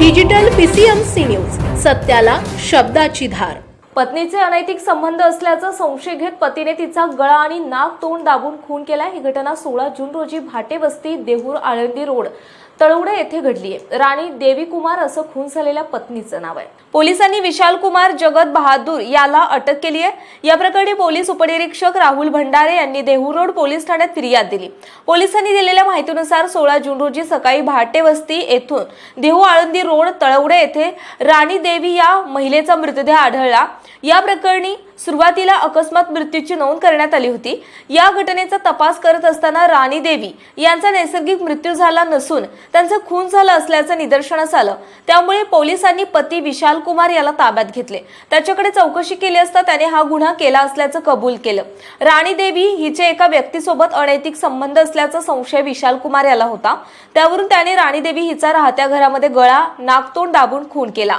Digital PCMC news सत्याला शब्दाची धार. पत्नीचे अनैतिक संबंध असल्याचा संशय घेत पतीने तिचा गळा आणि नाक तोंड दाबून खून केला. ही घटना सोळा जून रोजी भाटे वस्ती देहूर आळंदी रोड. तळवडे येथे घडली आहे राणी देवी कुमार असं खून झालेल्या पत्नीचं नाव आहे. पोलिसांनी विशाल कुमार जगत बहादूर याला अटक केली आहे या प्रकरणी पोलीस उपनिरीक्षक राहुल भंडारे यांनी देहू रोड पोलीस ठाण्यात फिर्याद दिली. पोलिसांनी दिलेल्या माहितीनुसार सोळा जून रोजी सकाळी भाटे वस्ती येथून देहू आळंदी रोड तळवडे येथे राणी देवी या महिलेचा मृतदेह आढळला. या प्रकरणी सुरुवातीला अकस्मात मृत्यूची नोंद करण्यात आली होती. या घटनेचा तपास करत असताना राणी देवी यांचा नैसर्गिक मृत्यू झाला नसून त्यांचा खून झाला असल्याचं निदर्शनास आलं. त्यामुळे पोलिसांनी पती विशाल कुमार याला ताब्यात घेतले. त्याच्याकडे चौकशी केली असता त्याने हा गुन्हा केला असल्याचं कबूल केलं. राणी देवी हिचे एका व्यक्तीसोबत अनैतिक संबंध असल्याचा संशय विशाल कुमार याला होता. त्यावरून त्याने राणी देवी हिचा राहत्या घरामध्ये गळा नाकतोंड दाबून खून केला.